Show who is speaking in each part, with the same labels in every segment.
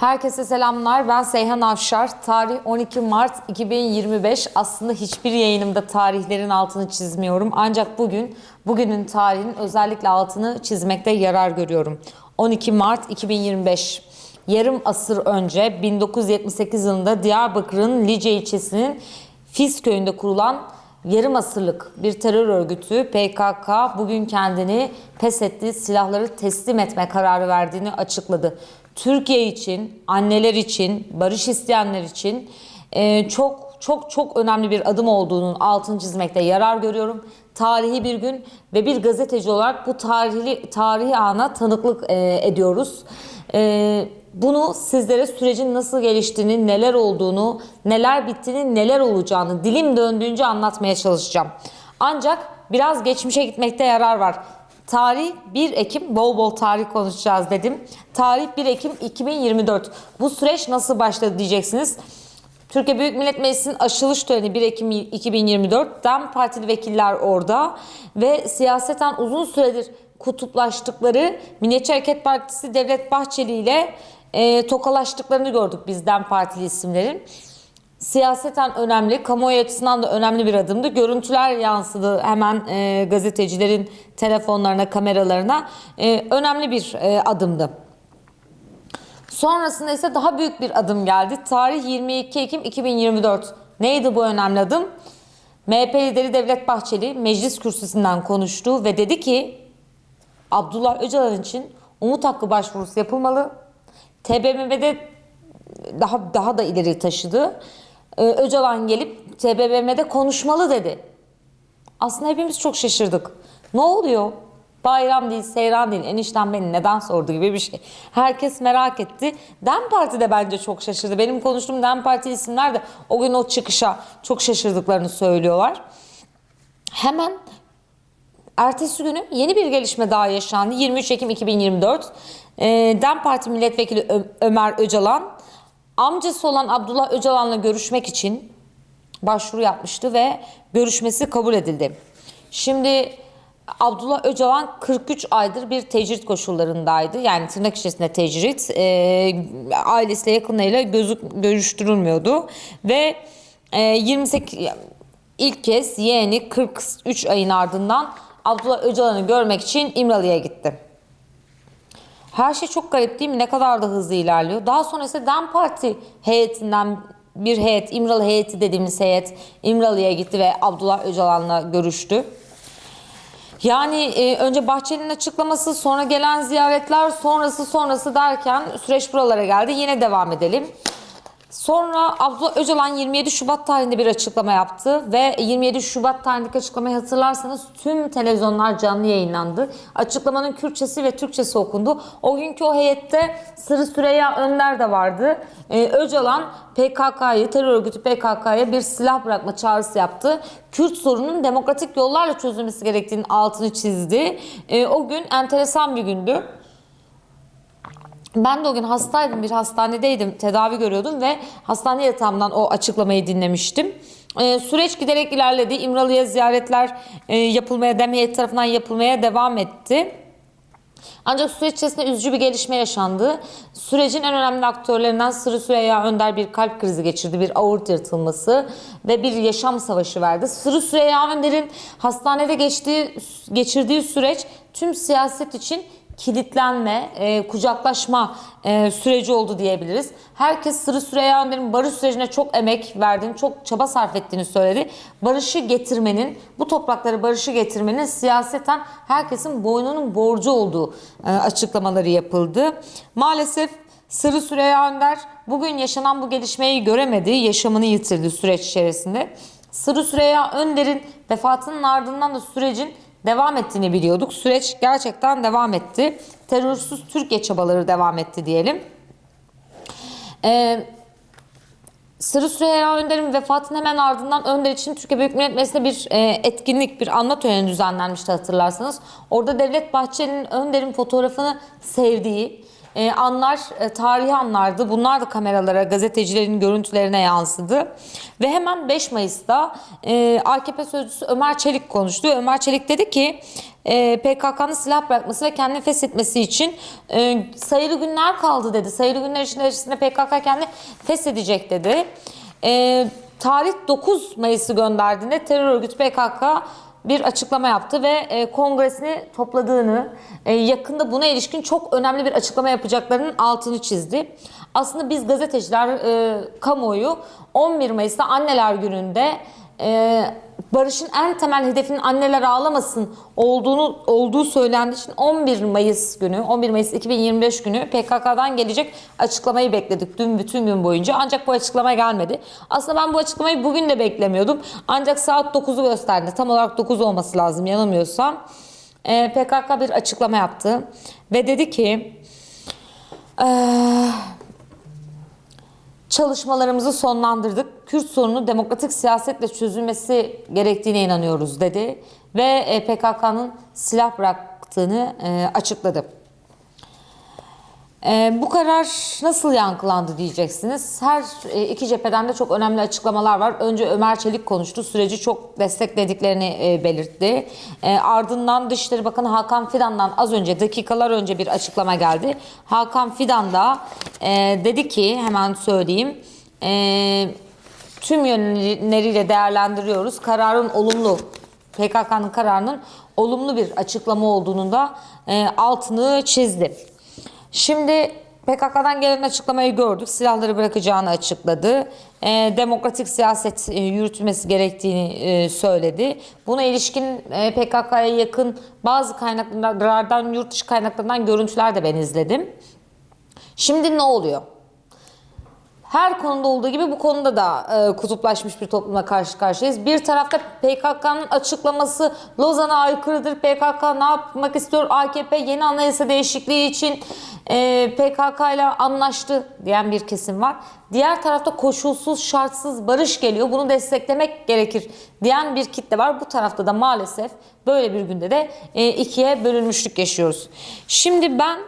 Speaker 1: Herkese selamlar. Ben Seyhan Avşar. Tarih 12 Mart 2025. Aslında hiçbir yayınımda tarihlerin altını çizmiyorum. Ancak bugün, bugünün tarihinin özellikle altını çizmekte yarar görüyorum. 12 Mart 2025. Yarım asır önce 1978 yılında Diyarbakır'ın Lice ilçesinin Fis köyünde kurulan yarım asırlık bir terör örgütü PKK bugün kendini pes etti, silahları teslim etme kararı verdiğini açıkladı. Türkiye için, anneler için, barış isteyenler için e, çok çok çok önemli bir adım olduğunun altını çizmekte yarar görüyorum. Tarihi bir gün ve bir gazeteci olarak bu tarihli tarihi ana tanıklık e, ediyoruz. E, bunu sizlere sürecin nasıl geliştiğini, neler olduğunu, neler bittiğini, neler olacağını dilim döndüğünce anlatmaya çalışacağım. Ancak biraz geçmişe gitmekte yarar var. Tarih 1 Ekim, bol bol tarih konuşacağız dedim. Tarih 1 Ekim 2024. Bu süreç nasıl başladı diyeceksiniz. Türkiye Büyük Millet Meclisi'nin açılış töreni 1 Ekim 2024. DEM Partili vekiller orada ve siyaseten uzun süredir kutuplaştıkları Milliyetçi Hareket Partisi Devlet Bahçeli ile e, tokalaştıklarını gördük biz DEM Partili isimlerin. Siyaseten önemli, kamuoyu açısından da önemli bir adımdı. Görüntüler yansıdı hemen e, gazetecilerin telefonlarına, kameralarına. E, önemli bir e, adımdı. Sonrasında ise daha büyük bir adım geldi. Tarih 22 Ekim 2024. Neydi bu önemli adım? MHP lideri Devlet Bahçeli meclis kürsüsünden konuştu ve dedi ki Abdullah Öcalan için umut hakkı başvurusu yapılmalı. TBMM'de daha daha da ileri taşıdı. Ee, Öcalan gelip TBMM'de konuşmalı dedi. Aslında hepimiz çok şaşırdık. Ne oluyor? Bayram değil, seyran değil, enişten beni neden sordu gibi bir şey. Herkes merak etti. DEM Parti de bence çok şaşırdı. Benim konuştuğum DEM Parti isimler de o gün o çıkışa çok şaşırdıklarını söylüyorlar. Hemen Ertesi günü yeni bir gelişme daha yaşandı. 23 Ekim 2024. Ee, DEM Parti Milletvekili Ö- Ömer Öcalan amcası olan Abdullah Öcalan'la görüşmek için başvuru yapmıştı ve görüşmesi kabul edildi. Şimdi Abdullah Öcalan 43 aydır bir tecrit koşullarındaydı. Yani tırnak içerisinde tecrit. Ee, ailesiyle yakınlarıyla gözük, görüştürülmüyordu. Ve e, 28 ilk kez yeğeni 43 ayın ardından Abdullah Öcalan'ı görmek için İmralı'ya gitti. Her şey çok garip değil mi? Ne kadar da hızlı ilerliyor. Daha sonra ise DEM Parti heyetinden bir heyet, İmralı heyeti dediğimiz heyet İmralı'ya gitti ve Abdullah Öcalan'la görüştü. Yani e, önce Bahçeli'nin açıklaması, sonra gelen ziyaretler, sonrası sonrası derken süreç buralara geldi. Yine devam edelim. Sonra Abdullah Öcalan 27 Şubat tarihinde bir açıklama yaptı ve 27 Şubat tarihindeki açıklamayı hatırlarsanız tüm televizyonlar canlı yayınlandı. Açıklamanın Kürtçesi ve Türkçesi okundu. O günkü o heyette Sırrı Süreyya Önder de vardı. Ee, Öcalan PKK'yı, terör örgütü PKK'ya bir silah bırakma çağrısı yaptı. Kürt sorunun demokratik yollarla çözülmesi gerektiğinin altını çizdi. Ee, o gün enteresan bir gündü. Ben de o gün hastaydım, bir hastanedeydim, tedavi görüyordum ve hastane yatağımdan o açıklamayı dinlemiştim. Ee, süreç giderek ilerledi. İmralı'ya ziyaretler e, yapılmaya, DEM heyeti tarafından yapılmaya devam etti. Ancak süreç içerisinde üzücü bir gelişme yaşandı. Sürecin en önemli aktörlerinden Sırrı Süreyya Önder bir kalp krizi geçirdi, bir aort yırtılması ve bir yaşam savaşı verdi. Sırrı Süreyya Önder'in hastanede geçtiği, geçirdiği süreç tüm siyaset için kilitlenme, e, kucaklaşma e, süreci oldu diyebiliriz. Herkes Sırrı Süreyya Önder'in barış sürecine çok emek verdiğini, çok çaba sarf ettiğini söyledi. Barışı getirmenin, bu toprakları barışı getirmenin siyaseten herkesin boynunun borcu olduğu e, açıklamaları yapıldı. Maalesef Sırrı Süreyya Önder bugün yaşanan bu gelişmeyi göremedi, yaşamını yitirdi süreç içerisinde. Sırrı Süreyya Önder'in vefatının ardından da sürecin devam ettiğini biliyorduk. Süreç gerçekten devam etti. Terörsüz Türkiye çabaları devam etti diyelim. Ee, Sırrı Süreyya Önder'in vefatının hemen ardından Önder için Türkiye Büyük Millet Meclisi'nde bir e, etkinlik, bir anma töreni düzenlenmişti hatırlarsanız. Orada Devlet Bahçeli'nin Önder'in fotoğrafını sevdiği, e, anlar e, tarihi anlardı. Bunlar da kameralara, gazetecilerin görüntülerine yansıdı. Ve hemen 5 Mayıs'ta e, AKP sözcüsü Ömer Çelik konuştu. Ömer Çelik dedi ki e, PKK'nın silah bırakması ve kendini feshetmesi için e, sayılı günler kaldı dedi. Sayılı günler içerisinde PKK kendini feshedecek dedi. E, tarih 9 Mayıs'ı gönderdiğinde terör örgütü PKK bir açıklama yaptı ve e, kongresini topladığını, e, yakında buna ilişkin çok önemli bir açıklama yapacaklarının altını çizdi. Aslında biz gazeteciler, e, kamuoyu 11 Mayıs'ta Anneler Günü'nde e, barışın en temel hedefinin anneler ağlamasın olduğunu olduğu söylendiği için 11 Mayıs günü, 11 Mayıs 2025 günü PKK'dan gelecek açıklamayı bekledik dün bütün gün boyunca. Ancak bu açıklama gelmedi. Aslında ben bu açıklamayı bugün de beklemiyordum. Ancak saat 9'u gösterdi. Tam olarak 9 olması lazım yanılmıyorsam. Ee, PKK bir açıklama yaptı ve dedi ki eee çalışmalarımızı sonlandırdık. Kürt sorunu demokratik siyasetle çözülmesi gerektiğine inanıyoruz dedi ve e, PKK'nın silah bıraktığını e, açıkladı. E, bu karar nasıl yankılandı diyeceksiniz. Her e, iki cepheden de çok önemli açıklamalar var. Önce Ömer Çelik konuştu. Süreci çok desteklediklerini e, belirtti. E, ardından Dışişleri Bakanı Hakan Fidan'dan az önce dakikalar önce bir açıklama geldi. Hakan Fidan da e, dedi ki hemen söyleyeyim. E, tüm yönleriyle değerlendiriyoruz. Kararın olumlu PKK'nın kararının olumlu bir açıklama olduğunu da e, altını çizdi. Şimdi PKK'dan gelen açıklamayı gördük. Silahları bırakacağını açıkladı. E, demokratik siyaset e, yürütülmesi gerektiğini e, söyledi. Buna ilişkin e, PKK'ya yakın bazı kaynaklardan, yurt dışı kaynaklarından görüntüler de ben izledim. Şimdi ne oluyor? Her konuda olduğu gibi bu konuda da e, kutuplaşmış bir toplumla karşı karşıyayız. Bir tarafta PKK'nın açıklaması Lozan'a aykırıdır. PKK ne yapmak istiyor? AKP yeni anayasa değişikliği için e, PKK ile anlaştı diyen bir kesim var. Diğer tarafta koşulsuz, şartsız barış geliyor. Bunu desteklemek gerekir diyen bir kitle var. Bu tarafta da maalesef böyle bir günde de e, ikiye bölünmüşlük yaşıyoruz. Şimdi ben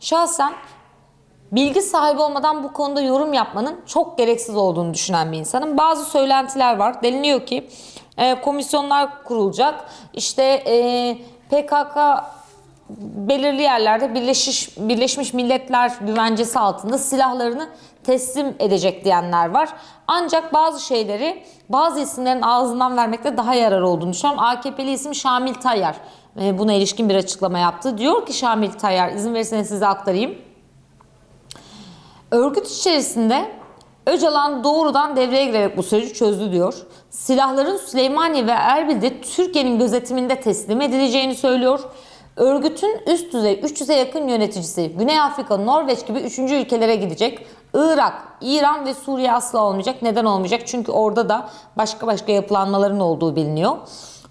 Speaker 1: şahsen bilgi sahibi olmadan bu konuda yorum yapmanın çok gereksiz olduğunu düşünen bir insanım. Bazı söylentiler var. Deniliyor ki e, komisyonlar kurulacak. İşte e, PKK belirli yerlerde Birleşmiş, Birleşmiş Milletler güvencesi altında silahlarını teslim edecek diyenler var. Ancak bazı şeyleri bazı isimlerin ağzından vermekte daha yarar olduğunu düşünüyorum. AKP'li isim Şamil Tayyar e, buna ilişkin bir açıklama yaptı. Diyor ki Şamil Tayyar izin verirseniz size aktarayım. Örgüt içerisinde Öcalan doğrudan devreye girerek bu süreci çözdü diyor. Silahların Süleymaniye ve Erbil'de Türkiye'nin gözetiminde teslim edileceğini söylüyor. Örgütün üst düzey 300'e yakın yöneticisi Güney Afrika, Norveç gibi 3. ülkelere gidecek. Irak, İran ve Suriye asla olmayacak. Neden olmayacak? Çünkü orada da başka başka yapılanmaların olduğu biliniyor.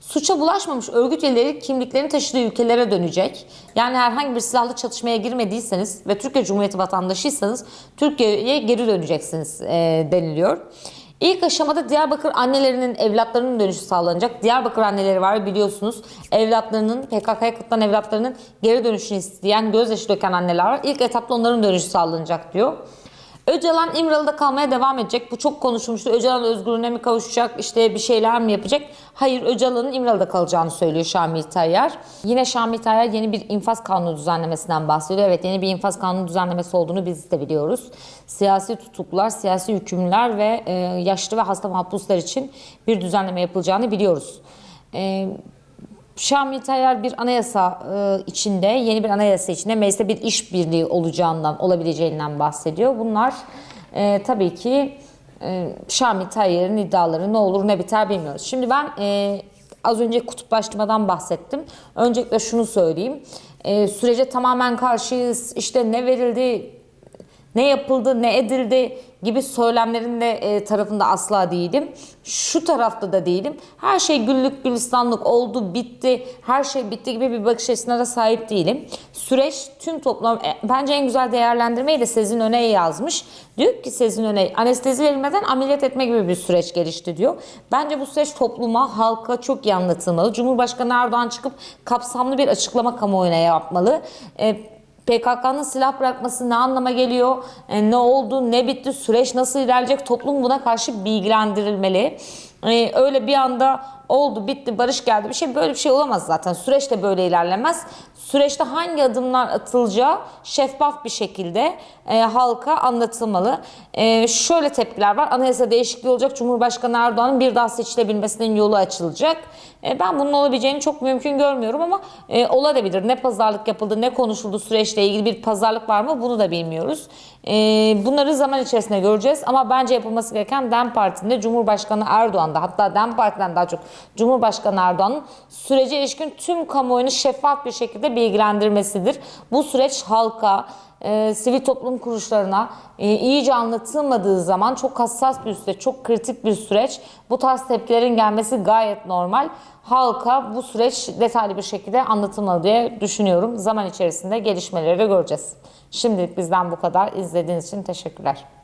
Speaker 1: Suça bulaşmamış örgüt üyeleri kimliklerini taşıdığı ülkelere dönecek. Yani herhangi bir silahlı çatışmaya girmediyseniz ve Türkiye Cumhuriyeti vatandaşıysanız Türkiye'ye geri döneceksiniz e, deniliyor. İlk aşamada Diyarbakır annelerinin evlatlarının dönüşü sağlanacak. Diyarbakır anneleri var biliyorsunuz. Evlatlarının PKK'ya katılan evlatlarının geri dönüşünü isteyen gözyaşı döken anneler var. İlk etapta onların dönüşü sağlanacak diyor. Öcalan İmralı'da kalmaya devam edecek. Bu çok konuşulmuştu. Öcalan özgürlüğüne mi kavuşacak? İşte bir şeyler mi yapacak? Hayır Öcalan'ın İmralı'da kalacağını söylüyor Şamil Tayyar. Yine Şamil Tayyar yeni bir infaz kanunu düzenlemesinden bahsediyor. Evet yeni bir infaz kanunu düzenlemesi olduğunu biz de biliyoruz. Siyasi tutuklular, siyasi hükümlüler ve e, yaşlı ve hasta mahpuslar için bir düzenleme yapılacağını biliyoruz. E, Şamil Tayyar bir anayasa e, içinde, yeni bir anayasa içinde mecliste bir işbirliği olacağından, olabileceğinden bahsediyor. Bunlar e, tabii ki e, Şamil Tayyar'ın iddiaları ne olur ne biter bilmiyoruz. Şimdi ben e, az önce kutuplaştırmadan bahsettim. Öncelikle şunu söyleyeyim. E, sürece tamamen karşıyız. İşte ne verildi, ne yapıldı, ne edildi gibi söylemlerin de e, tarafında asla değilim. Şu tarafta da değilim. Her şey güllük gülistanlık oldu, bitti, her şey bitti gibi bir bakış açısına da sahip değilim. Süreç tüm toplum, e, bence en güzel değerlendirmeyi de Sezin Öney yazmış. Diyor ki Sezin Öney, anestezi verilmeden ameliyat etme gibi bir süreç gelişti diyor. Bence bu süreç topluma, halka çok iyi anlatılmalı. Cumhurbaşkanı Erdoğan çıkıp kapsamlı bir açıklama kamuoyuna yapmalı. E, PKK'nın silah bırakması ne anlama geliyor? E, ne oldu? Ne bitti? Süreç nasıl ilerleyecek? Toplum buna karşı bilgilendirilmeli. E, öyle bir anda oldu, bitti, barış geldi. Bir şey böyle bir şey olamaz zaten. Süreç de böyle ilerlemez. Süreçte hangi adımlar atılacağı şeffaf bir şekilde e, halka anlatılmalı. E, şöyle tepkiler var. Anayasa değişikliği olacak. Cumhurbaşkanı Erdoğan'ın bir daha seçilebilmesinin yolu açılacak. E, ben bunun olabileceğini çok mümkün görmüyorum ama e, olabilir. Ne pazarlık yapıldı, ne konuşuldu süreçle ilgili bir pazarlık var mı bunu da bilmiyoruz. E, bunları zaman içerisinde göreceğiz ama bence yapılması gereken DEM Parti'nde Cumhurbaşkanı Erdoğan'da hatta DEM Parti'den daha çok Cumhurbaşkanı Erdoğan'ın sürece ilişkin tüm kamuoyunu şeffaf bir şekilde bilgilendirmesidir. Bu süreç halka, e, sivil toplum kuruluşlarına e, iyice anlatılmadığı zaman çok hassas bir süreç, çok kritik bir süreç. Bu tarz tepkilerin gelmesi gayet normal. Halka bu süreç detaylı bir şekilde anlatılmalı diye düşünüyorum. Zaman içerisinde gelişmeleri de göreceğiz. Şimdilik bizden bu kadar. İzlediğiniz için teşekkürler.